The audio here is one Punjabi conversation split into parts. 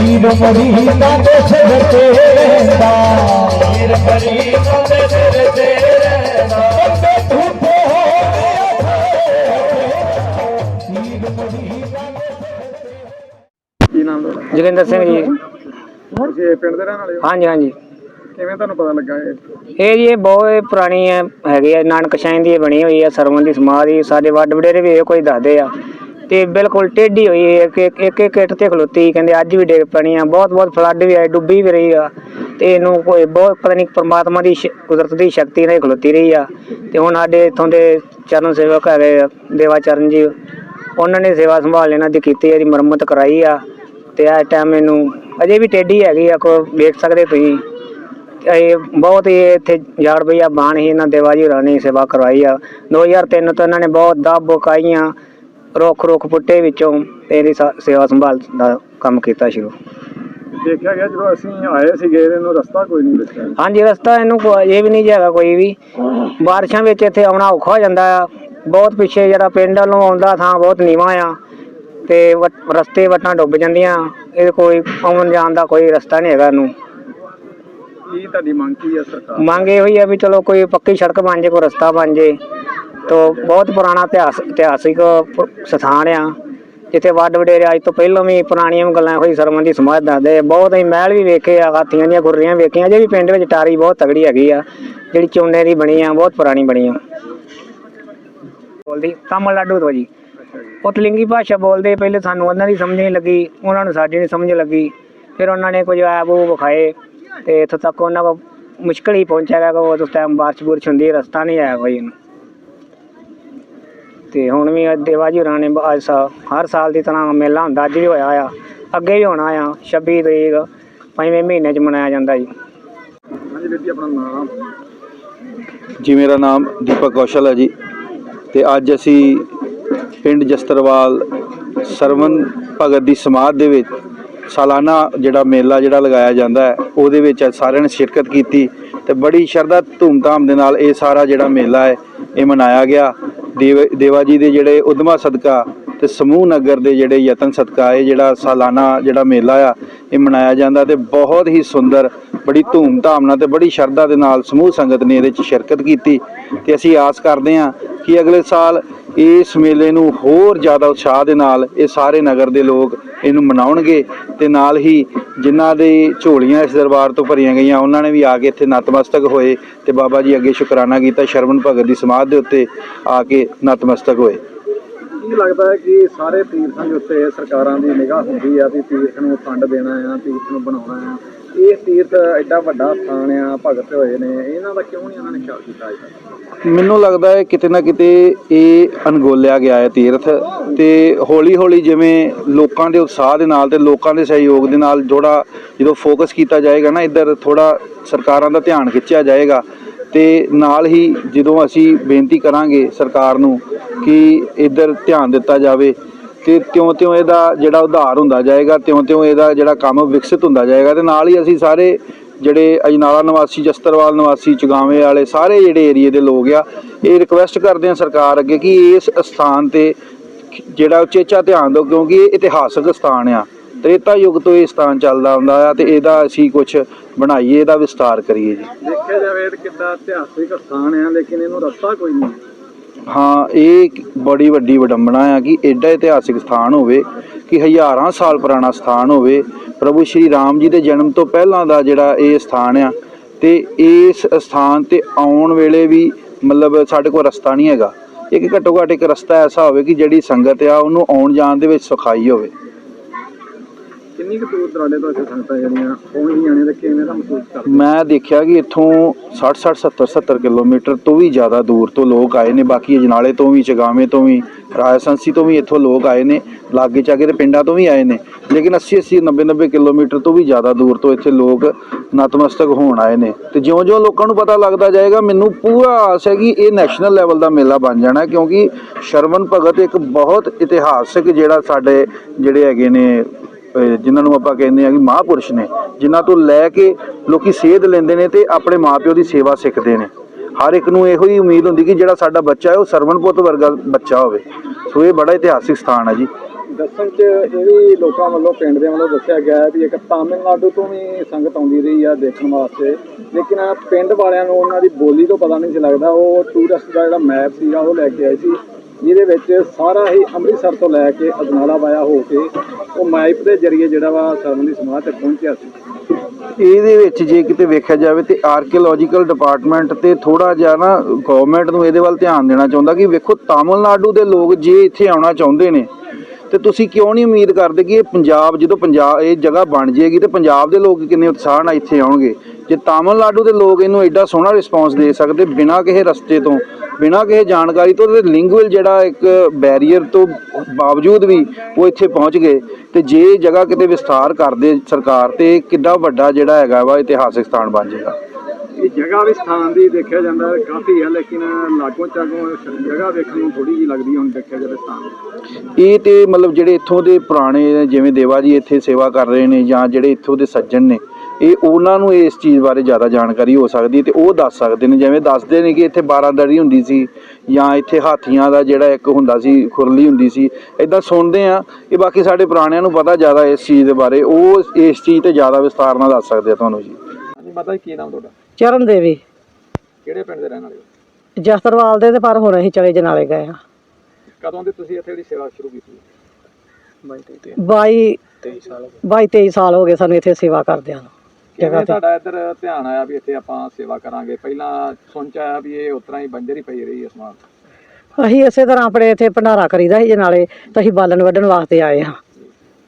ਪੀਰ ਮਰੀਦਾਂ ਦੇ ਸਿਰ ਤੇ ਦਾ ਪੀਰ ਮਰੀਦਾਂ ਦੇ ਸਿਰ ਤੇ ਦਾ ਬੰਦੇ ਝੂਠੇ ਹੋ ਗਏ ਪੀਰ ਮਰੀਦਾਂ ਦੇ ਕੀ ਨਾਮ ਤੁਹਾਡਾ? ਜੋਗਿੰਦਰ ਸਿੰਘ ਜੀ। ਤੁਸੀਂ ਇਹ ਪਿੰਡ ਦੇ ਰਹਿਣ ਵਾਲੇ ਹੋ? ਹਾਂਜੀ ਹਾਂਜੀ। ਕਿਵੇਂ ਤੁਹਾਨੂੰ ਪਤਾ ਲੱਗਾ ਇਹ? ਇਹ ਜੀ ਇਹ ਬਹੁਤ ਪੁਰਾਣੀ ਹੈ ਹੈਗੀ ਆ ਨਾਨਕ ਸ਼ਾਹੀ ਦੀ ਇਹ ਬਣੀ ਹੋਈ ਹੈ ਸਰਵਣ ਦੀ ਸਮਾਧੀ ਸਾਡੇ ਵੱਡ ਵਡੇਰੇ ਵੀ ਇਹ ਕੋਈ ਦੱਸਦੇ ਆ। ਤੇ ਬਿਲਕੁਲ ਟੇਢੀ ਹੋਈ ਹੈ ਇੱਕ ਇੱਕ ਇੱਕ ਇੱਕ ਇੱਟ ਤੇ ਖਲੋਤੀ ਕਹਿੰਦੇ ਅੱਜ ਵੀ ਡਿੱਗ ਪੈਣੀ ਆ ਬਹੁਤ ਬਹੁਤ ਫਲੱਡ ਵੀ ਆਏ ਡੁੱਬੀ ਵੀ ਰਹੀ ਆ ਤੇ ਇਹਨੂੰ ਕੋਈ ਬਹੁਤ ਪਤਾ ਨਹੀਂ ਪਰਮਾਤਮਾ ਦੀ ਸ਼- ਕੁਦਰਤ ਦੀ ਸ਼ਕਤੀ ਨਾਲ ਇਹ ਖਲੋਤੀ ਰਹੀ ਆ ਤੇ ਹੁਣ ਸਾਡੇ ਇੱਥੋਂ ਦੇ ਚਰਨ ਸੇਵਕ ਹੈਗੇ ਆ, ਦੇਵਾ ਚਰਨ ਜੀ ਉਹਨਾਂ ਨੇ ਸੇਵਾ ਸੰਭਾਲ ਇਹਨਾਂ ਦੀ ਕੀਤੀ ਇਹਦੀ ਮੁਰੰਮਤ ਕਰਾਈ ਆ ਤੇ ਇਸ ਟਾਈਮ ਇਹਨੂੰ ਅਜੇ ਵੀ ਟੇਢੀ ਹੈਗੀ ਆ ਕੋ ਵੇਖ ਸਕਦੇ ਤੁਸੀਂ। ਇਹ ਬਹੁਤ ਹੀ ਇੱਥੇ ਯਾਰ ਭਈਆ ਬਾਣ ਹੀ ਇਹਨਾਂ ਦੇਵਾ ਜੀ ਹੋਰਾਂ ਨੇ ਸੇਵਾ ਕਰਵਾਈ ਆ। 2003 ਤੋਂ ਇਹਨਾਂ ਨੇ ਬਹੁਤ ਦਾਬ ਬਕਾਈਆਂ ਰੁੱਖ ਰੁੱਖ ਪੁੱਟੇ ਵਿੱਚੋਂ ਤੇ ਇਹਦੀ ਸਾ- ਸੇਵਾ ਸੰਭਾਲ ਦਾ ਕੰਮ ਕੀਤਾ ਸ਼ੁਰੂ। ਦੇਖਿਆ ਗਿਆ ਜਦੋਂ ਅਸੀਂ ਆਏ ਸੀਗੇ ਇਹਨੂੰ ਰਸਤਾ ਕੋਈ ਨਹੀਂ ਦੱਸਿਆ ਹਾਂਜੀ ਰਸਤਾ ਇਹਨੂੰ ਕੋ- ਇਹ ਵੀ ਨਹੀਂ ਹੈਗਾ ਕੋਈ ਵੀ। ਬਾਰਿਸ਼ਾਂ ਵਿੱਚ ਇੱਥੇ ਆਉਣਾ ਔਖਾ ਹੋ ਜਾਂਦਾ ਆ। ਬਹੁਤ ਪਿੱਛੇ ਜਿਹੜਾ ਪਿੰਡ ਵੱਲੋਂ ਆਉਂਦਾ ਥਾਂ ਬਹੁਤ ਨੀਵਾਂ ਆ। ਤੇ ਰਸਤੇ ਵਟਾਂ ਡੁੱਬ ਜਾਂਦੀਆਂ। ਇਹ ਕੋਈ ਆਉਣ ਜਾਣ ਦਾ ਕੋਈ ਰਸਤਾ ਨਹੀਂ ਹੈਗਾ ਇਹਨੂੰ। ਕੀ ਤੁਹਾਡੀ ਮੰਗ ਕੀ ਹੈ ਸਰਕਾਰ? ਮੰਗ ਇਹ ਹੋਈ ਹੈ ਵੀ ਚਲੋ ਕੋਈ ਪੱਕੀ ਸੜਕ ਬਣ ਜੇ ਕੋਈ ਰਸਤਾ ਬਣ ਜੇ। ਤੋ ਬਹੁਤ ਪੁਰਾਣਾ ਇਤਿਹਾਸ ਇਤਿਹਾਸਿਕ ਸਥਾਨ ਆ। ਜਿੱਥੇ ਵੱਡ ਵਡੇਰੇ ਅੱਜ ਤੋਂ ਪਹਿਲਾਂ ਵੀ ਪੁਰਾਣੀਆਂ ਗੱਲਾਂ ਹੋਈ ਸਰਮਨ ਦੀ ਸਮਾਧ ਦੱਸਦੇ ਆ। ਬਹੁਤ ਹੀ ਮਹਿਲ ਵੀ ਵੇਖੇ ਆ ਹਾਥੀਆਂ ਦੀਆਂ ਗੁਰਰੀਆਂ ਵੇਖੀਆਂ ਜੇ ਵੀ ਪਿੰਡ ਵਿੱਚ ਟਾਰੀ ਬਹੁਤ ਤਗੜੀ ਹੈਗੀ ਆ। ਜਿਹੜੀ ਚੋਨੇ ਦੀ ਬਣੀ ਆ ਬਹੁਤ ਪੁਰਾਣੀ ਬਣੀ ਆ। ਬੋਲਦੀ ਤਾਮਿਲਨਾਡੂ ਤੋਂ ਜੀ। ਉਹ ਤੇਲੰਗੀ ਭਾਸ਼ਾ ਬੋਲਦੇ ਪਹਿਲੇ ਸਾਨੂੰ ਉਹਨਾਂ ਦੀ ਸਮਝ ਨਹੀਂ ਲੱਗੀ ਉਹਨਾਂ ਨੂੰ ਸਾਡੀ ਨਹੀਂ ਸਮਝ ਲੱਗੀ। ਫਿਰ ਉਹਨਾਂ ਨੇ ਕੁਝ ਐਪ ਉਹ ਵਿਖਾਏ ਤੇ ਇੱਥੋਂ ਤੱਕ ਉਹਨਾਂ ਕੋ ਮੁਸ਼ਕਲ ਹੀ ਪਹੁੰਚਿਆ ਕਿ ਉਸ ਟਾਈਮ ਬਾਰਿਸ਼ ਬੁਰਸ਼ ਹੁੰਦੀ ਰਸਤਾ ਨਹੀਂ ਆਇਆ ਕੋਈ ਇਹਨੂੰ ਤੇ ਹੁਣ ਵੀ ਦੇਵਾ ਜੀ ਹੋਰਾਂ ਨੇ ਅੱਜ ਸਾ- ਹਰ ਸਾਲ ਦੀ ਤਰ੍ਹਾਂ ਮੇਲਾ ਹੁੰਦਾ ਅੱਜ ਵੀ ਹੋਇਆ ਆ। ਅੱਗੇ ਵੀ ਹੋਣਾ ਆ 26 ਤਰੀਕ ਪੰਜਵੇਂ ਮਹੀਨੇ 'ਚ ਮਨਾਇਆ ਜਾਂਦਾ ਜੀ। ਹਾਂਜੀ ਵੀਰ ਜੀ ਆਪਣਾ ਨਾਮ ਜੀ ਮੇਰਾ ਨਾਮ ਦੀਪਕ ਕੌਸ਼ਲ ਹੈ ਜੀ। ਤੇ ਅੱਜ ਅਸੀਂ ਪਿੰਡ ਜਸਤਰਵਾਲ ਸਰਵਨ ਭਗਤ ਦੀ ਸਮਾਧ ਦੇ ਵਿੱਚ ਸਾਲਾਨਾ ਜਿਹੜਾ ਮੇਲਾ ਜਿਹੜਾ ਲਗਾਇਆ ਜਾਂਦਾ ਹੈ ਉਹਦੇ ਵਿੱਚ ਅੱਜ ਸਾਰਿਆਂ ਨੇ ਸ਼ਿਰਕਤ ਕੀਤੀ ਤੇ ਬੜੀ ਸ਼ਰਧਾ ਧੂਮਧਾਮ ਦੇ ਨਾਲ ਇਹ ਸਾਰਾ ਜਿਹੜਾ ਮੇਲਾ ਹੈ ਇਹ ਮਨਾਇਆ ਗਿਆ। ਦੇਵ- ਦੇਵਾ ਜੀ ਦੇ ਜਿਹੜੇ ਉਦਮਾ ਸਦਕਾ ਤੇ ਸਮੂਹ ਨਗਰ ਦੇ ਜਿਹੜੇ ਯਤਨ ਸਦਕਾ, ਇਹ ਜਿਹੜਾ ਸਾਲਾਨਾ ਜਿਹੜਾ ਮੇਲਾ ਆ, ਇਹ ਮਨਾਇਆ ਜਾਂਦਾ ਤੇ ਬਹੁਤ ਹੀ ਸੁੰਦਰ, ਬੜੀ ਧੂਮ-ਧਾਮ ਨਾਲ ਤੇ ਬੜੀ ਸ਼ਰਧਾ ਦੇ ਨਾਲ ਸਮੂਹ ਸੰਗਤ ਨੇ ਇਹਦੇ ਵਿੱਚ ਸ਼ਿਰਕਤ ਕੀਤੀ ਤੇ ਅਸੀਂ ਆਸ ਕਰਦੇ ਹਾਂ ਕਿ ਅਗਲੇ ਸਾਲ ਇਸ ਮੇਲੇ ਨੂੰ ਹੋਰ ਜ਼ਿਆਦਾ ਉਤਸ਼ਾਹ ਦੇ ਨਾਲ ਇਹ ਸਾਰੇ ਨਗਰ ਦੇ ਲੋਕ ਇਹਨੂੰ ਮਨਾਉਣਗੇ ਤੇ ਨਾਲ ਹੀ ਜਿਨ੍ਹਾਂ ਦੇ ਝੋਲੀਆਂ ਇਸ ਦਰਬਾਰ ਤੋਂ ਭਰੀਆਂ ਗਈਆਂ, ਉਹਨਾਂ ਨੇ ਵੀ ਆ ਕੇ ਇੱਥੇ ਨਤਮਸਤਕ ਹੋਏ ਤੇ ਬਾਬਾ ਜੀ ਅੱਗੇ ਸ਼ੁਕਰਾਨਾ ਕੀਤਾ, ਸ਼ਰਵਣ ਭਗਤ ਦੀ ਸਮਾਧ ਦੇ ਉੱਤੇ ਆ ਕੇ ਨਤਮਸਤਕ ਹੋਏ। ਕੀ ਲੱਗਦਾ ਹੈ ਕਿ ਸਾਰੇ ਤੀਰਥਾਂ ਦੇ ਉੱਤੇ ਸਰਕਾਰਾਂ ਦੀ ਨਿਗਾਹ ਹੁੰਦੀ ਆ ਵੀ ਤੀਰਥ ਨੂੰ ਫੰਡ ਦੇਣਾ ਆ, ਤੀਰਥ ਨੂੰ ਬਣਾਉਣਾ ਆ। ਇਹ ਤੀਰਥ ਐਡਾ ਵੱਡਾ ਸਥਾਨ ਆ, ਭਗਤ ਹੋਏ ਨੇ। ਇਹਨਾਂ ਦਾ ਕਿਉਂ ਨਹੀਂ ਉਹਨਾਂ ਨੇ ਖਿਆਲ ਕੀਤਾ ਅਜੇ ਮੈਨੂੰ ਲੱਗਦਾ ਹੈ ਕਿਤੇ ਨਾ ਕਿਤੇ ਇਹ ਅਣਗੋਲਿਆ ਗਿਆ ਹੈ ਤੀਰਥ ਤੇ ਹੌਲੀ ਹੌਲੀ ਜਿਵੇਂ ਲੋਕਾਂ ਦੇ ਉਤਸ਼ਾਹ ਦੇ ਨਾਲ ਤੇ ਲੋਕਾਂ ਦੇ ਸਹਿਯੋਗ ਦੇ ਨਾਲ ਥੋੜਾ ਜਦੋਂ ਫੋਕਸ ਕੀਤਾ ਜਾਏਗਾ ਨਾ, ਇੱਧਰ ਥੋੜਾ ਸਰਕਾਰਾਂ ਦਾ ਧਿਆਨ ਖਿੱਚਿਆ ਜਾਏਗਾ ਤੇ ਨਾਲ ਹੀ ਜਦੋਂ ਅਸੀਂ ਬੇਨਤੀ ਕਰਾਂਗੇ ਸਰਕਾਰ ਨੂੰ ਕਿ ਇੱਧਰ ਧਿਆਨ ਦਿੱਤਾ ਜਾਵੇ ਤੇ ਤਿਉਂ-ਤਿਉਂ ਇਹਦਾ ਜਿਹੜਾ ਉਧਾਰ ਹੁੰਦਾ ਜਾਏਗਾ ਤਿਉਂ-ਤਿਉਂ ਇਹਦਾ ਜਿਹੜਾ ਕੰਮ ਵਿਕਸਿਤ ਹੁੰਦਾ ਜਾਏਗਾ ਤੇ ਨਾਲ ਹੀ ਅਸੀਂ ਸਾਰੇ ਜਿਹੜੇ ਅਜਨਾਲਾ ਨਿਵਾਸੀ, ਜਸਤਰਵਾਲ ਨਿਵਾਸੀ, ਚਗਾਵੇਂ ਵਾਲੇ ਸਾਰੇ ਜਿਹੜੇ ਏਰੀਏ ਦੇ ਲੋਕ ਆ, ਇਹ ਰਿਕੁਐਸਟ ਕਰਦੇ ਆ ਸਰਕਾਰ ਅੱਗੇ ਕਿ ਇਸ ਸਥਾਨ ਤੇ ਜਿਹੜਾ ਉਚੇਚਾ ਧਿਆਨ ਦਿਓ ਕਿਉਂਕਿ ਇਹ ਇਤਿਹਾਸਕ ਸਥਾਨ ਆ। ਤ੍ਰੇਤਾ ਯੁੱਗ ਤੋਂ ਇਹ ਸਥਾਨ ਚੱਲਦਾ ਹੁੰਦਾ ਆ ਤੇ ਇਹਦਾ ਅਸੀਂ ਕੁਝ ਬਣਾਈਏ, ਇਹਦਾ ਵਿਸਤਾਰ ਕਰੀਏ ਜੀ। ਦੇਖਿਆ ਜਾਵੇ ਤਾਂ ਕਿੱਦਾਂ ਇਤਿਹਾਸਿਕ ਸਥਾਨ ਆ, ਲੇਕਿਨ ਇਹਨੂੰ ਰਸਤਾ ਕੋਈ ਨਹੀਂ। ਹਾਂ, ਇਹ ਬੜੀ ਵੱਡੀ ਵਿਡੰਬਣਾ ਆ ਕਿ ਐਡਾ ਇਤਿਹਾਸਿਕ ਸਥਾਨ ਹੋਵੇ ਕਿ ਹਜ਼ਾਰਾਂ ਸਾਲ ਪੁਰਾਣਾ ਸਥਾਨ ਹੋਵੇ। ਪ੍ਰਭੂ ਸ਼੍ਰੀ ਰਾਮ ਜੀ ਦੇ ਜਨਮ ਤੋਂ ਪਹਿਲਾਂ ਦਾ ਜਿਹੜਾ ਇਹ ਸਥਾਨ ਆ ਤੇ ਇਸ ਸਥਾਨ ਤੇ ਆਉਣ ਵੇਲੇ ਵੀ ਮਤਲਬ ਸਾਡੇ ਕੋਲ ਰਸਤਾ ਨਹੀਂ ਹੈਗਾ। ਇੱਕ ਘੱਟੋ ਘੱਟ ਇੱਕ ਰਸਤਾ ਐਸਾ ਹੋਵੇ ਕਿ ਜਿਹੜੀ ਸੰਗਤ ਆ ਉਹਨੂੰ ਆਉਣ ਜਾਣ ਦੇ ਵਿੱਚ ਸੁਖਾਈ ਹੋਵੇ। ਕਿੰਨੀ ਕੁ ਦੂਰ ਦਰਾਡੇ ਤੋਂ ਇੱਥੇ ਸੰਗਤਾਂ ਜਿਹੜੀਆਂ ਪਹੁੰਚਦੀਆਂ ਨੇ ਤੇ ਕਿਵੇਂ ਦਾ ਮਹਿਸੂਸ ਕਰਦੇ ਮੈਂ ਦੇਖਿਆ ਕਿ ਇੱਥੋਂ 60 60 70 70 ਕਿਲੋਮੀਟਰ ਤੋਂ ਵੀ ਜ਼ਿਆਦਾ ਦੂਰ ਤੋਂ ਲੋਕ ਆਏ ਨੇ। ਬਾਕੀ ਅਜਨਾਲੇ ਤੋਂ ਵੀ, ਚਗਾਵੇਂ ਤੋਂ ਵੀ ਰਾਜਸਥਾਨੀ ਤੋਂ ਵੀ ਇੱਥੋਂ ਲੋਕ ਆਏ ਨੇ, ਲਾਗੇ ਚਾਗੇ ਦੇ ਪਿੰਡਾਂ ਤੋਂ ਵੀ ਆਏ ਨੇ। ਲੇਕਿਨ 80 80 90 90 ਕਿਲੋਮੀਟਰ ਤੋਂ ਵੀ ਜ਼ਿਆਦਾ ਦੂਰ ਤੋਂ ਇੱਥੇ ਲੋਕ ਨਤਮਸਤਕ ਹੋਣ ਆਏ ਨੇ। ਤੇ ਜਿਉਂ-ਜਿਉਂ ਲੋਕਾਂ ਨੂੰ ਪਤਾ ਲੱਗਦਾ ਜਾਏਗਾ, ਮੈਨੂੰ ਪੂਰਾ ਆਸ ਹੈ ਕਿ ਇਹ ਨੈਸ਼ਨਲ ਲੈਵਲ ਦਾ ਮੇਲਾ ਬਣ ਜਾਣਾ ਕਿਉਂਕਿ ਸ਼ਰਵਨ ਭਗਤ ਇੱਕ ਬਹੁਤ ਇਤਿਹਾਸਕ ਜਿਹੜਾ ਸਾਡੇ ਜਿਹੜੇ ਹੈਗੇ ਨੇ ਜਿਨ੍ਹਾਂ ਨੂੰ ਆਪਾਂ ਕਹਿੰਦੇ ਆ ਕਿ ਮਹਾਪੁਰਸ਼ ਨੇ, ਜਿਨ੍ਹਾਂ ਤੋਂ ਲੈ ਕੇ ਲੋਕੀ ਸੇਧ ਲੈਂਦੇ ਨੇ ਤੇ ਆਪਣੇ ਮਾਪਿਓ ਦੀ ਸੇਵਾ ਸਿੱਖਦੇ ਨੇ। ਹਰ ਇੱਕ ਨੂੰ ਇਹੋ ਹੀ ਉਮੀਦ ਹੁੰਦੀ ਕਿ ਜਿਹੜਾ ਸਾਡਾ ਬੱਚਾ ਹੈ, ਉਹ ਸਰਵਣ ਪੁੱਤ ਵਰਗਾ ਬੱਚਾ ਹੋਵੇ। ਸੋ ਇਹ ਬੜਾ ਇਤਿਹਾਸਿਕ ਸਥਾਨ ਹੈ ਜੀ। ਦੱਸਣ ਚ ਇਹ ਵੀ ਲੋਕਾਂ ਵੱਲੋਂ, ਪਿੰਡ ਦੇ ਵੱਲੋਂ ਦੱਸਿਆ ਗਿਆ ਵੀ ਇੱਕ ਤਾਮਿਲਨਾਡੂ ਤੋਂ ਵੀ ਸੰਗਤ ਆਉਂਦੀ ਰਹੀ ਆ ਦੇਖਣ ਵਾਸਤੇ। ਲੇਕਿਨ ਪਿੰਡ ਵਾਲਿਆਂ ਨੂੰ ਉਹਨਾਂ ਦੀ ਬੋਲੀ ਤੋਂ ਪਤਾ ਨਹੀਂ ਸੀ ਲੱਗਦਾ। ਉਹ ਟੂਰਿਸਟ ਦਾ ਜਿਹੜਾ ਮੈਪ ਸੀਗਾ, ਉਹ ਲੈ ਕੇ ਆਏ ਸੀ। ਜਿਹਦੇ ਵਿੱਚ ਸਾਰਾ ਹੀ ਅੰਮ੍ਰਿਤਸਰ ਤੋਂ ਲੈ ਕੇ ਅਜਨਾਲਾ ਵਾਇਆ ਹੋ ਕੇ ਉਹ ਮੈਪ ਦੇ ਜ਼ਰੀਏ ਜਿਹੜਾ ਵਾ ਸਰਵਣ ਦੀ ਤੱਕ ਪਹੁੰਚਿਆ ਸੀ। ਇਹਦੇ ਵਿੱਚ ਜੇ ਕਿਤੇ ਵੇਖਿਆ ਜਾਵੇ ਤੇ ਆਰਕੀਓਲੋਜੀਕਲ ਡਿਪਾਰਟਮੈਂਟ ਤੇ ਥੋੜਾ ਜਿਹਾ ਨਾ ਗਵਰਨਮੈਂਟ ਨੂੰ ਇਹਦੇ ਵੱਲ ਧਿਆਨ ਦੇਣਾ ਚਾਹੁੰਦਾ ਕਿ ਵੇਖੋ ਤਾਮਿਲਨਾਡੂ ਦੇ ਲੋਕ ਜੇ ਇੱਥੇ ਆਉਣਾ ਚਾਹੁੰਦੇ ਨੇ, ਤੇ ਤੁਸੀਂ ਕਿਉਂ ਨਹੀਂ ਉਮੀਦ ਕਰਦੇ ਕਿ ਇਹ ਪੰਜਾਬ ਜਦੋਂ ਪੰਜਾਬ, ਇਹ ਜਗ੍ਹਾ ਬਣ ਜਾਏਗੀ ਤੇ ਪੰਜਾਬ ਦੇ ਲੋਕ ਕਿੰਨੇ ਉਤਸ਼ਾਹ ਨਾਲ ਇੱਥੇ ਆਉਣਗੇ? ਜੇ ਤਾਮਿਲਨਾਡੂ ਦੇ ਲੋਕ ਇਹਨੂੰ ਐਡਾ ਸੋਹਣਾ ਰਿਸਪੌਂਸ ਦੇ ਸਕਦੇ ਬਿਨਾਂ ਕਿਸੇ ਰਸਤੇ ਤੋਂ ਬਿਨਾਂ ਕਿਸੇ ਜਾਣਕਾਰੀ ਤੋਂ ਤੇ ਲਿੰਗੁਅਲ ਜਿਹੜਾ ਇੱਕ ਬੈਰੀਅਰ ਤੋਂ ਬਾਵਜੂਦ ਵੀ ਉਹ ਇੱਥੇ ਪਹੁੰਚ ਗਏ ਤੇ ਜੇ ਜਗ੍ਹਾ ਕਿਤੇ ਵਿਸਥਾਰ ਕਰਦੇ ਸਰਕਾਰ ਤੇ ਕਿੱਡਾ ਵੱਡਾ ਜਿਹੜਾ ਹੈਗਾ ਵਾ ਇਤਿਹਾਸਿਕ ਸਥਾਨ ਬਣ ਜਾਏਗਾ। ਇਹ ਜਗ੍ਹਾ ਵੀ ਸਥਾਨ ਦੀ ਦੇਖਿਆ ਜਾਂਦਾ ਕਾਫੀ ਹੈ ਲੇਕਿਨ ਲਾਗੋਂ ਚਾਗੋਂ ਜਗ੍ਹਾ ਵੇਖਣ ਨੂੰ ਥੋੜੀ ਜਿਹੀ ਲੱਗਦੀ ਹੁਣ ਦੇਖਿਆ ਜਾਵੇ ਸਥਾਨ ਇਹ ਤੇ ਮਤਲਬ ਜਿਹੜੇ ਇੱਥੋਂ ਦੇ ਪੁਰਾਣੇ ਜਿਵੇਂ ਦੇਵਾ ਜੀ ਇੱਥੇ ਸੇਵਾ ਕਰ ਰਹੇ ਨੇ ਜਾਂ ਜਿਹੜੇ ਇੱਥੋਂ ਦੇ ਸੱਜਣ ਨੇ ਇਹ ਉਹਨਾਂ ਨੂੰ ਇਸ ਚੀਜ਼ ਬਾਰੇ ਜ਼ਿਆਦਾ ਜਾਣਕਾਰੀ ਹੋ ਸਕਦੀ ਹੈ ਤੇ ਉਹ ਦੱਸ ਸਕਦੇ ਨੇ ਜਿਵੇਂ ਦੱਸਦੇ ਨੇ ਕਿ ਇੱਥੇ ਬਾਰਾਂਦਰੀ ਹੁੰਦੀ ਸੀ ਜਾਂ ਇੱਥੇ ਹਾਥੀਆਂ ਦਾ ਜਿਹੜਾ ਇੱਕ ਹੁੰਦਾ ਸੀ ਖੁਰਲੀ ਹੁੰਦੀ ਸੀ। ਇਦਾਂ ਸੁਣਦੇ ਆ ਇਹ ਬਾਕੀ ਸਾਡੇ ਪੁਰਾਣਿਆਂ ਨੂੰ ਪਤਾ ਜ਼ਿਆਦਾ ਇਸ ਚੀਜ਼ ਦੇ ਬਾਰੇ। ਉਹ ਇਸ ਚੀਜ਼ ਤੇ ਜ਼ਿਆਦਾ ਵਿਸਤਾਰ ਨਾਲ ਦੱਸ ਸਕਦੇ ਆ ਤੁਹਾਨੂੰ ਜੀ। ਹਾਂਜੀ ਮਾਤਾ ਜੀ ਕੀ ਨਾਮ ਤੁਹਾਡਾ? ਚਰਨ ਦੇਵੀ। ਕਿਹੜੇ ਪਿੰਡ ਦੇ ਰਹਿਣ ਵਾਲੇ ਹੋ? ਜਸਤਰਵਾਲ ਦੇ ਤੇ ਪਰ ਹੁਣ ਅਸੀਂ ਚਲੇ ਜਨਾਲੇ ਗਏ ਆ ਕਦੋਂ ਦੀ ਤੁਸੀਂ ਇੱਥੇ ਜਿਹੜੀ ਸੇਵਾ ਸ਼ੁਰੂ ਕੀਤੀ? 22 22 23 ਸਾਲ ਹੋ ਗਏ ਸਾਨੂੰ ਇੱਥੇ ਸੇਵਾ ਕਰਦਿਆਂ ਨੂੰ। ਜਗ੍ਹਾ ਕਿਵੇਂ ਤੇ। ਤੁਹਾਡਾ ਇੱਧਰ ਧਿਆਨ ਆਇਆ ਵੀ ਇੱਥੇ ਆਪਾਂ ਸੇਵਾ ਕਰਾਂਗੇ। ਪਹਿਲਾਂ ਸੋਚ ਆਇਆ ਵੀ ਇਹ ਉਤਰਾ ਹੀ ਬੰਜਰ ਹੀ ਪਈ ਰਹੀ ਹੈ ਸਮਾਨ। ਅਸੀਂ ਇਸੇ ਤਰ੍ਹਾਂ ਆਪਣੇ ਇੱਥੇ ਭੰਡਾਰਾ ਕਰੀਦਾ ਸੀ ਜਨਾਲੇ ਤਾਂ ਅਸੀਂ ਬਾਲਣ ਵੱਢਣ ਵਾਸਤੇ ਆਏ ਹਾਂ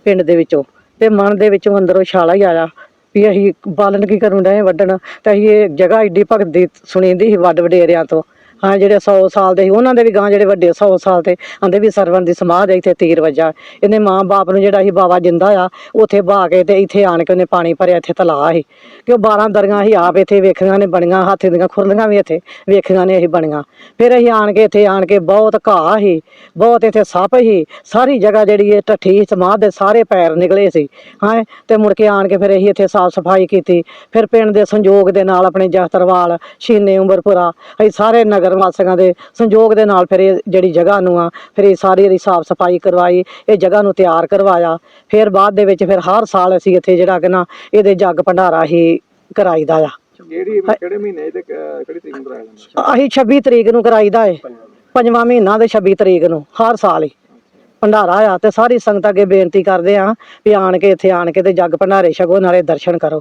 ਪਿੰਡ ਦੇ ਵਿੱਚੋਂ। ਤੇ ਮਨ ਦੇ ਵਿੱਚੋਂ ਅੰਦਰੋਂ ਛਾਲਾ ਹੀ ਆਇਆ ਵੀ ਅਸੀਂ ਬਾਲਣ ਕੀ ਕਰਨ ਡਏ ਵੱਢਣ। ਤਾਂ ਅਸੀਂ ਇਹ ਜਗ੍ਹਾ ਏਡੀ ਭਗਤ ਦੀ ਸੁਣੀਂਦੀ ਸੀ ਵੱਡ ਵਡੇਰਿਆਂ ਤੋਂ। ਹਾਂ, ਜਿਹੜੇ 100 ਸਾਲ ਦੇ ਸੀ, ਉਹਨਾਂ ਦੇ ਵੀ ਗਾਂ ਜਿਹੜੇ ਵੱਡੇ 100 ਸਾਲ ਤੇ ਆਂਦੇ ਵੀ ਸਰਵਣ ਦੀ ਸਮਾਧ ਹੈ, ਇੱਥੇ ਤੀਰ ਵੱਜਾ। ਇਹਨੇ ਮਾਂ ਬਾਪ ਨੂੰ ਜਿਹੜਾ ਸੀ ਬਾਬਾ ਜਿੰਦਾ ਆ, ਉੱਥੇ ਬਾ ਕੇ ਤੇ ਇੱਥੇ ਆਣ ਕੇ ਉਹਨੇ ਪਾਣੀ ਭਰਿਆ, ਇੱਥੇ ਤਲਾ ਸੀ। ਕਿ ਉਹ 12 ਦਰੀਆਂ ਸੀ ਆਪ ਇੱਥੇ ਵੇਖੀਆਂ ਨੇ, ਬਣੀਆਂ, ਹਾਥੀ ਦੀਆਂ ਖੁਰਲੀਆਂ ਵੀ ਇੱਥੇ ਵੇਖੀਆਂ ਨੇ ਅਸੀਂ ਬਣੀਆਂ। ਫਿਰ ਅਸੀਂ ਆਣ ਕੇ ਇੱਥੇ ਆਣ ਕੇ ਬਹੁਤ ਘਾਹ ਸੀ, ਬਹੁਤ ਇੱਥੇ ਸੱਪ ਸੀ, ਸਾਰੀ ਜਗ੍ਹਾ ਜਿਹੜੀ ਇਹ ਟੱਠੀ ਸਮਾਧ ਦੇ ਸਾਰੇ ਪੈਰ ਨਿਕਲੇ ਸੀ, ਹਾਂ, ਤੇ ਮੁੜ ਕੇ ਆਣ ਕੇ ਫਿਰ ਅਸੀਂ ਇੱਥੇ ਸਾਫ਼ ਸਫ਼ਾਈ ਕੀਤੀ। ਫਿਰ ਪਿੰਡ ਦੇ ਸੰਯੋਗ ਦੇ ਨਾਲ ਆਪਣੇ ਜਸਤਰਵਾਲ, ਸ਼ੀਨੇ, ਉਮਰਪੁਰਾ, ਅਸੀਂ ਸਾਰੇ ਨਗਰ ਵਾਸੀਆਂ ਦੇ ਸੰਯੋਗ ਦੇ ਨਾਲ ਫਿਰ ਇਹ ਜਿਹੜੀ ਜਗ੍ਹਾ ਨੂੰ ਆ ਫਿਰ ਇਹ ਸਾਰੀ ਇਹਦੀ ਸਾਫ਼ ਸਫ਼ਾਈ ਕਰਵਾਈ ਇਹ ਜਗ੍ਹਾ ਨੂੰ ਤਿਆਰ ਕਰਵਾਇਆ ਫਿਰ ਬਾਅਦ ਦੇ ਵਿੱਚ ਫਿਰ ਹਰ ਸਾਲ ਅਸੀਂ ਇੱਥੇ ਜਿਹੜਾ ਕਿ ਨਾ ਇਹਦੇ ਜੱਗ ਭੰਡਾਰਾ ਹੀ ਕਰਾਈਦਾ ਆ। ਕਿਹੜੀ ਕਿਹੜੇ ਮਹੀਨੇ ਤੇ ਕਿਹੜੀ ਤਰੀਕ ਨੂੰ ਕਰਾਇਆ ਜਾਂਦਾ? ਅਸੀਂ 26 ਤਰੀਕ ਨੂੰ ਕਰਾਈਦਾ ਏ। ਪੰਜਵਾਂ ਮਹੀਨਾ ਦੇ 26 ਤਰੀਕ ਨੂੰ ਹਰ ਸਾਲ ਹੀ। ਭੰਡਾਰਾ ਆ ਤੇ ਸਾਰੀ ਸੰਗਤ ਅੱਗੇ ਬੇਨਤੀ ਕਰਦੇ ਆ ਵੀ ਆਣ ਕੇ ਇੱਥੇ ਆਣ ਕੇ ਤੇ ਜੱਗ ਭੰਡਾਰੇ ਛਕੋ ਨਾਲੇ ਦਰਸ਼ਨ ਕਰੋ।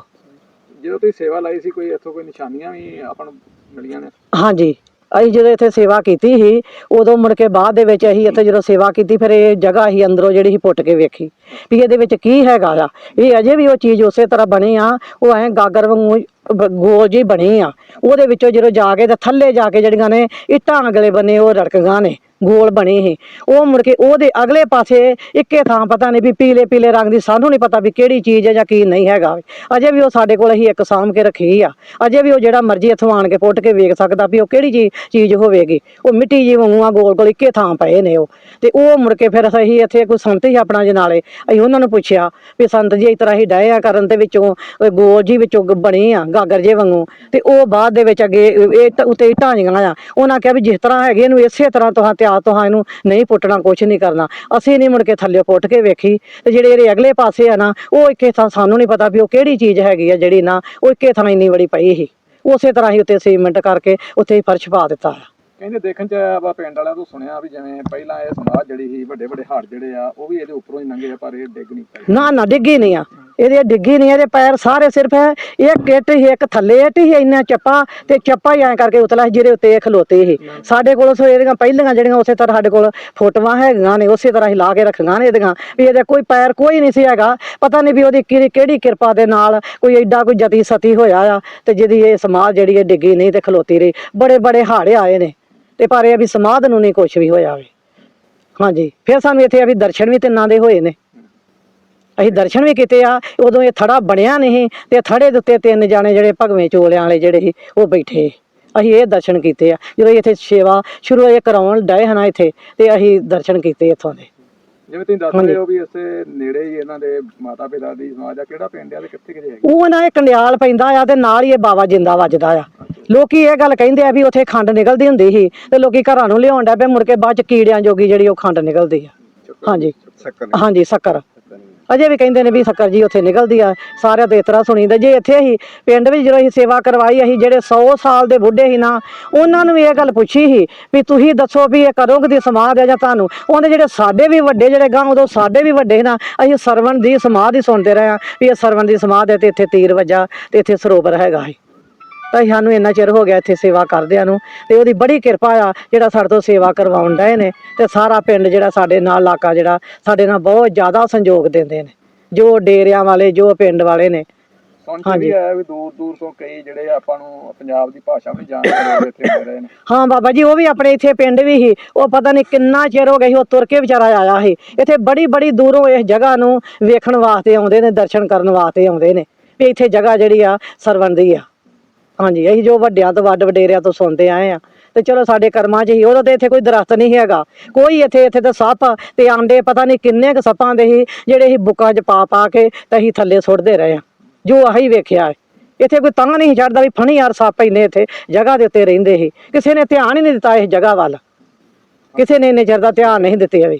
ਜਦੋਂ ਤੁਸੀਂ ਸੇਵਾ ਲਾਈ ਸੀ ਕੋਈ ਇੱਥੋਂ ਕੋਈ ਨਿਸ਼ਾਨੀਆਂ ਵੀ ਆਪਾਂ ਨੂੰ ਮਿਲੀਆਂ ਨੇ? ਹਾਂਜੀ। ਅਸੀਂ ਜਦੋਂ ਇੱਥੇ ਸੇਵਾ ਕੀਤੀ ਸੀ, ਉਦੋਂ ਮੁੜ ਕੇ ਬਾਅਦ ਦੇ ਵਿੱਚ ਅਸੀਂ ਇੱਥੇ ਜਦੋਂ ਸੇਵਾ ਕੀਤੀ, ਫਿਰ ਇਹ ਜਗ੍ਹਾ ਹੀ ਅੰਦਰੋਂ ਜਿਹੜੀ ਸੀ ਪੁੱਟ ਕੇ ਵੇਖੀ ਵੀ ਇਹਦੇ ਵਿੱਚ ਕੀ ਹੈਗਾ ਆ। ਇਹ ਅਜੇ ਵੀ ਉਹ ਚੀਜ਼ ਉਸੇ ਤਰ੍ਹਾਂ ਬਣੀ ਆ, ਉਹ ਐ ਗਾਗਰ ਵਾਂਗੂ ਬ- ਗੋਲ ਜੀ ਬਣੀ ਆ। ਉਹਦੇ ਵਿੱਚੋਂ ਜਦੋਂ ਜਾ ਕੇ ਤੇ ਥੱਲੇ ਜਾ ਕੇ ਜਿਹੜੀਆਂ ਨੇ ਇੱਟਾਂ ਅਗਲੇ ਬੰਨੇ ਉਹ ਰੜਕ ਗਾਂ ਨੇ। ਗੋਲ ਬਣੇ ਸੀ ਉਹ ਮੁੜ ਕੇ ਉਹਦੇ ਅਗਲੇ ਪਾਸੇ ਇੱਕੇ ਥਾਂ ਪਤਾ ਨਹੀਂ ਵੀ ਪੀਲੇ ਪੀਲੇ ਰੰਗ ਦੀ ਸਾਨੂੰ ਨਹੀਂ ਪਤਾ ਵੀ ਕਿਹੜੀ ਚੀਜ਼ ਹੈ ਜਾਂ ਕੀ ਨਹੀਂ ਹੈਗਾ। ਅਜੇ ਵੀ ਉਹ ਸਾਡੇ ਕੋਲ ਅਸੀਂ ਇੱਕ ਸਾਂਭ ਕੇ ਰੱਖੀ ਆ। ਅਜੇ ਵੀ ਉਹ ਜਿਹੜਾ ਮਰਜ਼ੀ ਇੱਥੋਂ ਆਣ ਕੇ ਪੁੱਟ ਕੇ ਵੇਖ ਸਕਦਾ ਵੀ ਉਹ ਕਿਹੜੀ ਚੀਜ਼ ਚੀਜ਼ ਹੋਵੇਗੀ। ਉਹ ਮਿੱਟੀ ਜੀ ਵਾਂਗੂ ਆ ਗੋਲ ਗੋਲ ਇੱਕੇ ਥਾਂ ਪਏ ਨੇ ਉਹ। ਤੇ ਉਹ ਮੁੜ ਕੇ ਫਿਰ ਅਸੀਂ ਇੱਥੇ ਕੋਈ ਸੰਤ ਹੀ ਆਪਣਾ ਜਨਾਲੇ ਅਸੀਂ ਉਹਨਾਂ ਨੂੰ ਪੁੱਛਿਆ ਵੀ ਸੰਤ ਜੀ ਇਸ ਤਰ੍ਹਾਂ ਹੀ ਡਏ ਆ ਕਰਨ ਦੇ ਵਿੱਚੋਂ ਗੋਲ ਜੀ ਵਿੱਚੋਂ ਗ- ਬਣੀ ਆ ਗਾਗਰ ਜੇ ਵਾਂਗੂ। ਤੇ ਉਹ ਬਾਅਦ ਦੇ ਵਿੱਚ ਅੱਗੇ ਇਹ ਟ- ਉੱਤੇ ਇੱਟਾਂ ਜੀਆਂ ਆ। ਉਹਨਾਂ ਕਿਹਾ ਵੀ ਜਿਸ ਤਰ੍ਹਾਂ ਹੈਗੇ ਇਹਨੂੰ ਇਸੇ ਤਰ੍ਹਾਂ ਤੁਹਾਂ ਤਿਆਰ ਤੁਹਾਂ ਇਹਨੂੰ ਨਹੀਂ ਪੁੱਟਣਾ ਕੁਛ ਨਹੀਂ ਕਰਨਾ। ਅਸੀਂ ਨਹੀਂ ਮੁੜ ਕੇ ਥੱਲੇ ਪੁੱਟ ਕੇ ਵੇਖੀ। ਤੇ ਜਿਹੜੇ ਇਹਦੇ ਅਗਲੇ ਪਾਸੇ ਆ ਨਾ ਉਹ ਇੱਕੇ ਥਾਂ ਸਾਨੂੰ ਨਹੀਂ ਪਤਾ ਵੀ ਉਹ ਕਿਹੜੀ ਚੀਜ਼ ਹੈਗੀ ਆ ਜਿਹੜੀ ਨਾ ਉਹ ਇੱਕੇ ਥਾਂ ਇੰਨੀ ਬੜੀ ਪਈ ਸੀ। ਉਸੇ ਤਰ੍ਹਾਂ ਹੀ ਉੱਤੇ ਸੀਮੈਂਟ ਕਰਕੇ ਉੱਤੇ ਹੀ ਫਰਸ਼ ਪਾ ਦਿੱਤਾ। ਆ ਕਹਿੰਦੇ ਦੇਖਣ ਚ ਆਪਾਂ ਪਿੰਡ ਵਾਲਿਆਂ ਤੋਂ ਸੁਣਿਆ ਵੀ ਜਿਵੇਂ ਪਹਿਲਾਂ ਇਹ ਸਮਾਜ ਜਿਹੜੀ ਸੀ ਵੱਡੇ ਵੱਡੇ ਹਾੜ ਜਿਹੜੇ ਆ ਉਹ ਵੀ ਇਹਦੇ ਉੱਪਰੋਂ ਹੀ ਲੰਘੇ ਆ ਪਰ ਇਹ ਡਿੱਗ ਨਹੀਂ ਪਏ ਨਾ ਨਾ ਡਿੱਗੀ ਨਹੀਂ ਆ। ਇਹਦੇ ਡਿੱਗੀ ਨਹੀਂ, ਇਹਦੇ ਪੈਰ ਸਾਰੇ ਸਿਰਫ ਹੈ, ਇੱਕ ਇੱਟ ਹੀ, ਇੱਕ ਥੱਲੇ ਇੱਟ ਹੀ, ਇੰਨਾ ਚੱਪਾ, ਤੇ ਚੱਪਾ ਹੀ ਐਂ ਕਰਕੇ ਉਤਲਾ ਸੀ, ਜਿਹਦੇ ਉੱਤੇ ਇਹ ਖਲੋਤੇ ਸੀ। ਸਾਡੇ ਕੋਲ ਸੋ ਇਹਦੀਆਂ ਪਹਿਲੀਆਂ ਜਿਹੜੀਆਂ ਉਸੇ ਤਰ੍ਹਾਂ ਸਾਡੇ ਕੋਲ ਫੋਟੋਆਂ ਹੈਗੀਆਂ ਨੇ, ਉਸੇ ਤਰ੍ਹਾਂ ਹੀ ਲਾ ਕੇ ਰੱਖੀਆਂ ਨੇ ਇਹਦੀਆਂ, ਵੀ ਇਹਦੇ ਕੋਈ ਪੈਰ ਕੋਈ ਨਹੀਂ ਸੀ ਹੈਗਾ, ਪਤਾ ਨਹੀਂ ਵੀ ਉਹਦੀ ਕਿਹੜੀ ਕਿਹੜੀ ਕਿਰਪਾ ਦੇ ਨਾਲ ਕੋਈ ਐਡਾ ਕੋਈ ਜਤੀ ਸਤੀ ਹੋਇਆ ਆ, ਤੇ ਜਿਹਦੀ ਇਹ ਸਮਾਧ ਜਿਹੜੀ ਇਹ ਡਿੱਗੀ ਨਹੀਂ ਤੇ ਖਲੋਤੀ ਰਹੀ। ਬੜੇ ਬੜੇ ਹਾੜੇ ਆਏ ਨੇ, ਤੇ ਪਰ ਇਹ ਵੀ ਸਮਾਧ ਨੂੰ ਨਹੀਂ ਕੁਝ ਵੀ ਹੋਇਆ ਵੀ। ਹਾਂਜੀ, ਫਿਰ ਸਾਨੂੰ ਇੱਥੇ ਆ ਵੀ ਦਰਸ਼ਨ ਵੀ ਤਿੰਨਾਂ ਦੇ ਹੋਏ ਨੇ। ਅਸੀਂ ਦਰਸ਼ਨ ਵੀ ਕੀਤੇ ਆ ਉਦੋਂ ਇਹ ਥੜਾ ਬਣਿਆ ਨਹੀਂ ਤੇ ਥੜੇ ਦੇ ਉੱਤੇ ਤਿੰਨ ਜਾਣੇ ਜਿਹੜੇ ਭਗਵੇਂ ਚੋਲਿਆਂ ਵਾਲੇ ਜਿਹੜੇ ਸੀ ਉਹ ਬੈਠੇ। ਅਸੀਂ ਇਹ ਦਰਸ਼ਨ ਕੀਤੇ ਆ ਜਦੋਂ ਇੱਥੇ ਸੇਵਾ ਸ਼ੁਰੂ ਇਹ ਕਰਾਉਣ ਡਏ ਹਨਾ ਇੱਥੇ ਤੇ ਅਸੀਂ ਦਰਸ਼ਨ ਕੀਤੇ ਇੱਥੋਂ ਦੇ। ਜਿਵੇਂ ਤੁਸੀਂ ਦੱਸ। ਰਹੇ ਹੋ ਵੀ ਇਸੇ ਨੇੜੇ ਹੀ ਇਹਨਾਂ ਦੇ ਮਾਤਾ ਪਿਤਾ ਦੀ ਸਮਾਜ ਆ ਕਿਹੜਾ ਪਿੰਡ ਆ ਤੇ ਕਿੱਥੇ ਕਿਹਦੇ ਹੈਗੇ? ਉਹ ਨਾ ਇਹ ਕੰਡਿਆਲ ਪੈਂਦਾ ਆ ਤੇ ਨਾਲ ਹੀ ਇਹ ਬਾਵਾ ਜਿੰਦਾ ਵੱਜਦਾ ਆ। ਲੋਕੀ ਇਹ ਗੱਲ ਕਹਿੰਦੇ ਆ ਵੀ ਉੱਥੇ ਖੰਡ ਨਿਕਲਦੀ ਹੁੰਦੀ ਸੀ ਤੇ ਲੋਕੀ ਘਰਾਂ ਨੂੰ ਲਿਆਉਣ ਡੈ ਪਏ ਮੁੜ ਕੇ ਬਾਅਦ ਚ ਕੀੜਿਆਂ ਜੋਗੀ ਜਿਹੜੀ ਉਹ ਖੰਡ ਨਿਕਲਦੀ ਆ। ਹਾਂਜੀ। ਹਾਂਜੀ ਸ਼ੱਕਰ। ਅਜੇ ਵੀ ਕਹਿੰਦੇ ਨੇ ਵੀ ਸ਼ੱਕਰ ਜੀ ਉੱਥੇ ਨਿਕਲਦੀ ਆ, ਸਾਰਿਆਂ ਤੋਂ ਇਸ ਤਰ੍ਹਾਂ ਸੁਣੀਦਾ। ਜੇ ਇੱਥੇ ਅਸੀਂ ਪਿੰਡ ਵਿੱਚ ਜਦੋਂ ਅਸੀਂ ਸੇਵਾ ਕਰਵਾਈ, ਅਸੀਂ ਜਿਹੜੇ 100 ਸਾਲ ਦੇ ਬੁੱਢੇ ਸੀ ਨਾ, ਉਹਨਾਂ ਨੂੰ ਵੀ ਇਹ ਗੱਲ ਪੁੱਛੀ ਸੀ ਵੀ ਤੁਸੀਂ ਦੱਸੋ ਵੀ ਇਹ ਕਦੋਂ ਦੀ ਸਮਾਧ ਹੈ ਜਾਂ ਤੁਹਾਨੂੰ? ਉਹਦੇ ਜਿਹੜੇ ਸਾਡੇ ਵੀ ਵੱਡੇ ਜਿਹੜੇ ਗਾਂ, ਉਦੋਂ ਸਾਡੇ ਵੀ ਵੱਡੇ ਸੀ ਨਾ, ਅਸੀਂ ਸਰਵਣ ਦੀ ਸਮਾਧ ਹੀ ਸੁਣਦੇ ਰਹੇ ਆ ਵੀ ਇਹ ਸਰਵਣ ਦੀ ਸਮਾਧ ਹੈ ਤੇ ਇੱਥੇ ਤੀਰ ਵੱਜਾ ਤੇ ਇੱਥੇ ਸਰੋਵਰ ਹੈਗਾ ਹੈ ਤਾਂ ਸਾਨੂੰ ਇੰਨਾ ਚਿਰ ਹੋ ਗਿਆ ਇੱਥੇ ਸੇਵਾ ਕਰਦਿਆਂ ਨੂੰ ਤੇ ਉਹਦੀ ਬੜੀ ਕਿਰਪਾ ਆ ਜਿਹੜਾ ਸਾਡੇ ਤੋਂ ਸੇਵਾ ਕਰਵਾਉਣ ਡਏ ਨੇ ਤੇ ਸਾਰਾ ਪਿੰਡ ਜਿਹੜਾ ਸਾਡੇ ਨਾਲ ਇਲਾਕਾ ਜਿਹੜਾ ਸਾਡੇ ਨਾਲ ਬਹੁਤ ਜ਼ਿਆਦਾ ਸੰਯੋਗ ਦਿੰਦੇ ਨੇ ਜੋ ਡੇਰਿਆਂ ਵਾਲੇ ਜੋ ਪਿੰਡ ਵਾਲੇ ਨੇ। ਸੁਣ ਕੇ ਹਾਂਜੀ। ਵੀ ਆਇਆ ਵੀ ਦੂਰ ਦੂਰ ਤੋਂ ਕਈ ਜਿਹੜੇ ਆਪਾਂ ਨੂੰ ਪੰਜਾਬ ਦੀ ਭਾਸ਼ਾ ਵੀ ਜਾਣਦੇ ਇੱਥੇ ਆਉਂਦੇ ਰਹੇ ਨੇ। ਹਾਂ ਬਾਬਾ ਜੀ ਉਹ ਵੀ ਆਪਣੇ ਇੱਥੇ ਪਿੰਡ ਵੀ ਸੀ ਉਹ ਪਤਾ ਨਹੀਂ ਕਿੰਨਾ ਚਿਰ ਹੋ ਗਿਆ ਸੀ ਉਹ ਤੁਰ ਕੇ ਵਿਚਾਰਾ ਆਇਆ ਸੀ। ਇੱਥੇ ਬੜੀ ਬੜੀ ਦੂਰੋਂ ਇਸ ਜਗ੍ਹਾ ਨੂੰ ਵੇਖਣ ਵਾਸਤੇ ਆਉਂਦੇ ਨੇ ਦਰਸ਼ਨ ਕਰਨ ਵਾਸਤੇ ਆਉਂਦੇ ਨੇ ਵੀ ਇੱਥੇ ਜਗ੍ਹਾ ਜਿਹੜੀ ਆ ਸਰਵਣ ਦੀ ਆ। ਹਾਂਜੀ ਅਸੀਂ ਜੋ ਵੱਡਿਆਂ ਤੋਂ ਵੱਡ ਵਡੇਰਿਆਂ ਤੋਂ ਸੁਣਦੇ ਆਏ ਆ। ਤੇ ਚਲੋ ਸਾਡੇ ਕਰਮਾਂ 'ਚ ਹੀ ਉਦੋਂ ਤੇ ਇੱਥੇ ਕੋਈ ਦਰਖਤ ਨਹੀਂ ਹੈਗਾ। ਕੋਈ ਇੱਥੇ ਇੱਥੇ ਤੇ ਸੱਪ ਤੇ ਆਂਡੇ ਪਤਾ ਨਹੀਂ ਕਿੰਨੇ ਕੁ ਸੱਪਾਂ ਦੇ ਸੀ ਜਿਹੜੇ ਅਸੀਂ ਬੁੱਕਾਂ 'ਚ ਪਾ ਪਾ ਕੇ ਤੇ ਅਸੀਂ ਥੱਲੇ ਸੁੱਟਦੇ ਰਹੇ ਆ। ਜੋ ਆਹੀ ਵੇਖਿਆ ਹੈ। ਇੱਥੇ ਕੋਈ ਤਾਂ ਨਹੀਂ ਛੱਡਦਾ ਵੀ ਫਣੀ ਯਾਰ ਸੱਪ ਇੰਨੇ ਇੱਥੇ ਜਗ੍ਹਾ ਦੇ ਉੱਤੇ ਰਹਿੰਦੇ ਸੀ। ਕਿਸੇ ਨੇ ਧਿਆਨ ਹੀ ਨਹੀਂ ਦਿੱਤਾ ਇਸ ਜਗ੍ਹਾ ਵੱਲ। ਕਿਸੇ ਨੇ ਇੰਨੇ ਚਿਰ ਦਾ ਧਿਆਨ ਨਹੀਂ ਦਿੱਤੇ ਵੀ।